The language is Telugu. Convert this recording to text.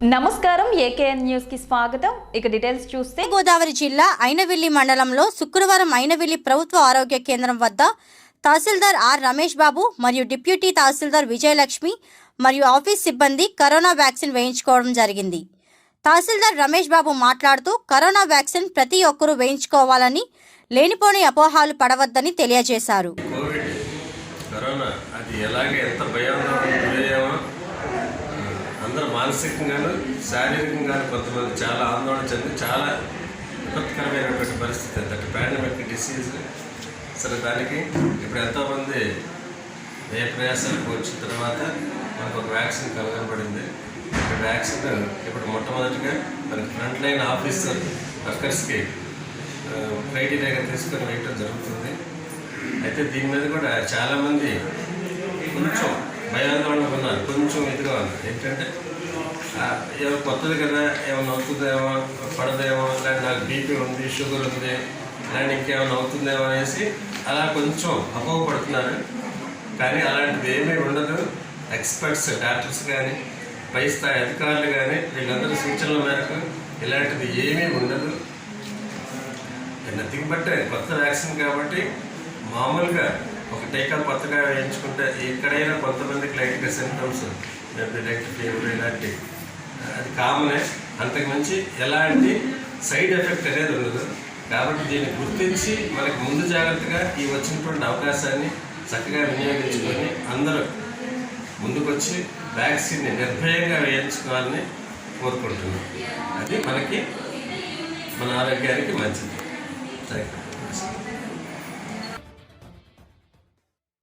నమస్కారం ఏకేఎన్ న్యూస్కి స్వాగతం. ఇక డీటెయిల్స్ చూస్తే గోదావరి జిల్లా అయినవిల్లి మండలంలో శుక్రవారం అయినవిల్లి ప్రభుత్వ ఆరోగ్య కేంద్రం వద్ద తహసీల్దార్ ఆర్ రమేష్ బాబు మరియు డిప్యూటీ తహసీల్దార్ విజయలక్ష్మి మరియు ఆఫీస్ సిబ్బంది కరోనా వ్యాక్సిన్ వేయించుకోవడం జరిగింది. తహసీల్దార్ రమేష్ బాబు మాట్లాడుతూ కరోనా వ్యాక్సిన్ ప్రతి ఒక్కరూ వేయించుకోవాలని లేనిపోని అపోహాలు పడవద్దని తెలియజేశారు. కోవిడ్ కరోనా అది ఎలాగే ఎంత అందరూ మానసికంగాను శారీరకంగాను కొంతమంది చాలా ఆందోళన చెంది చాలా విపత్కరమైనటువంటి పరిస్థితి అంటే పాండమిక్ డిసీజ్ అసలు దానికి ఇప్పుడు ఎంతోమంది ఏ ప్రయాసాలకు వచ్చిన తర్వాత మనకు ఒక వ్యాక్సిన్ కలగబడింది వ్యాక్సిన్ ఇప్పుడు మొట్టమొదటిగా మనకి ఫ్రంట్ లైన్ ఆఫీసర్ వర్కర్స్కి క్రైటీరియాగా తీసుకొని వేయటం జరుగుతుంది. అయితే దీని మీద కూడా చాలామంది కొంచెం భయాందోళన ఉన్నారు. కొంచెం ఇదిగా ఉన్నారు. ఏంటంటే ఏమైనా ఏమో కొత్తది కదా ఏమైనా అవుతుందేమో పడదేమో లేదంటే నాకు బీపీ ఉంది షుగర్ ఉంది లేదంటే ఇంకేమైనా అవుతుందేమో అనేసి అలా కొంచెం అపోహపడుతున్నారు కానీ అలాంటిది ఏమీ ఉండదు. ఎక్స్పర్ట్స్ డాక్టర్స్ కానీ పై స్థాయి అధికారులు కానీ వీళ్ళందరి సూచనల మేరకు ఇలాంటిది ఏమీ ఉండదు. నథింగ్ బట్ కొత్త వ్యాక్సిన్ కాబట్టి మామూలుగా ఒక టీకా కొత్తగా వేయించుకుంటే ఎక్కడైనా కొంతమందికి లైట్గా సిమ్టమ్స్ ఫీవర్ ఇలాంటి అది కామనే అంతకు మించి ఎలాంటి సైడ్ ఎఫెక్ట్ అనేది ఉండదు. కాబట్టి దీన్ని గుర్తించి మనకి ముందు జాగ్రత్తగా ఈ వచ్చినటువంటి అవకాశాన్ని చక్కగా వినియోగించుకొని అందరూ ముందుకొచ్చి వ్యాక్సిన్ని నిర్భయంగా వేయించుకోవాలని కోరుకుంటున్నాం. అది మనకి మన ఆరోగ్యానికి మంచిది. Thank you